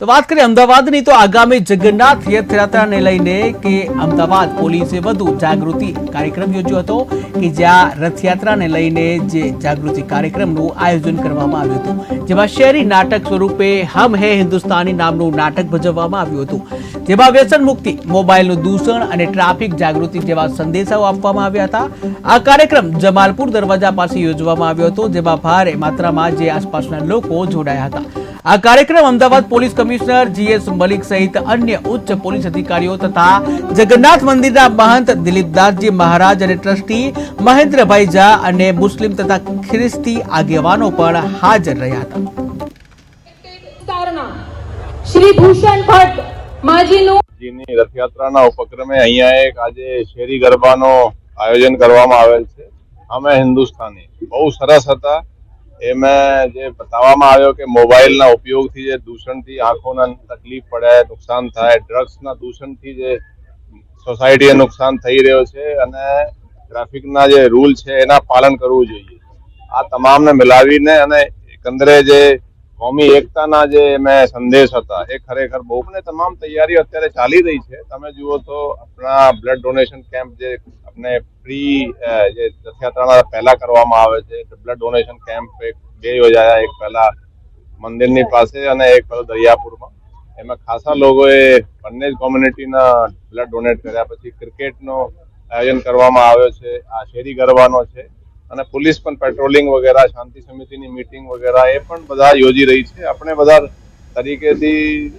તો વાત કરીએ અમદાવાદની, તો આગામી જગન્નાથ રથયાત્રાને લઈને કે અમદાવાદ પોલીસે વધુ જાગૃતિ કાર્યક્રમ યોજ્યો હતો કે જ્યાં રથયાત્રાને લઈને જે જાગૃતિ કાર્યક્રમનું આયોજન કરવામાં આવ્યું હતું, જેમાં શહેરી નાટક સ્વરૂપે હમ હે હિન્દુસ્તાની નામનું નાટક ભજવવામાં આવ્યું હતું, જેમાં વ્યસન મુક્તિ, મોબાઈલનું દૂષણ અને ટ્રાફિક જાગૃતિ જેવા સંદેશાઓ આપવામાં આવ્યા હતા. આ કાર્યક્રમ જમાલપુર દરવાજા પાસે યોજવામાં આવ્યો હતો, જેમાં ભારે માત્રામાં જે આસપાસના લોકો જોડાયા હતા. આ કાર્યક્રમ Ahmedabad police commissioner GS Malik સહિત અન્ય ઉચ્ચ પોલીસ અધિકારીઓ તથા જગન્નાથ મંદિરના મહંત દિલીપદાસજી મહારાજ અને ટ્રસ્ટી મહેન્દ્રભાઈ ઝા અને મુસ્લિમ તથા ખ્રિસ્તી આગેવાનો પણ હાજર રહ્યા હતા. શ્રી ભૂષણ ભટ્ટ માજીનું જીની રથયાત્રાના ઉપક્રમે અહીંયા એક આજે શેરી ગરબાનો આયોજન કરવામાં આવેલ છે. અમે હિન્દુસ્તાની. બહુ સરસ હતા. એમાં જે બતાવવામાં આવ્યો કે મોબાઈલના ઉપયોગથી જે દૂષણથી આંખોના તકલીફ પડે, નુકસાન થાય, ડ્રગ્સના દૂષણથી જે સોસાયટીએ નુકસાન થઈ રહ્યો છે અને ટ્રાફિકના જે રૂલ છે એના પાલન કરવું જોઈએ. આ તમામને મિલાવીને અને એકંદરે જે કોમી એકતાના જે મેં સંદેશ હતા, એ ખરેખર બહુ અને તમામ તૈયારીઓ અત્યારે ચાલી રહી છે. તમે જુઓ તો આપણા બ્લડ ડોનેશન કેમ્પ જે આપણે ફ્રી જે રથયાત્રાના પહેલા કરવામાં આવે છે બ્લડ ડોનેશન કેમ્પ એક બે યોજાયા, એક પહેલા મંદિરની પાસે અને એક પહેલો દરિયાપુરમાં. એમાં ખાસા લોકોએ બંને જ કોમ્યુનિટીના બ્લડ ડોનેટ કર્યા. પછી ક્રિકેટનો આયોજન કરવામાં આવ્યો છે, આ શેરી ગરબાનો છે. અને પોલીસ પણ પેટ્રોલિંગ વગેરે, શાંતિ સમિતિની મીટિંગ વગેરે, એ પણ બધા યોજી રહી છે. આપણે બધા તરીકેથી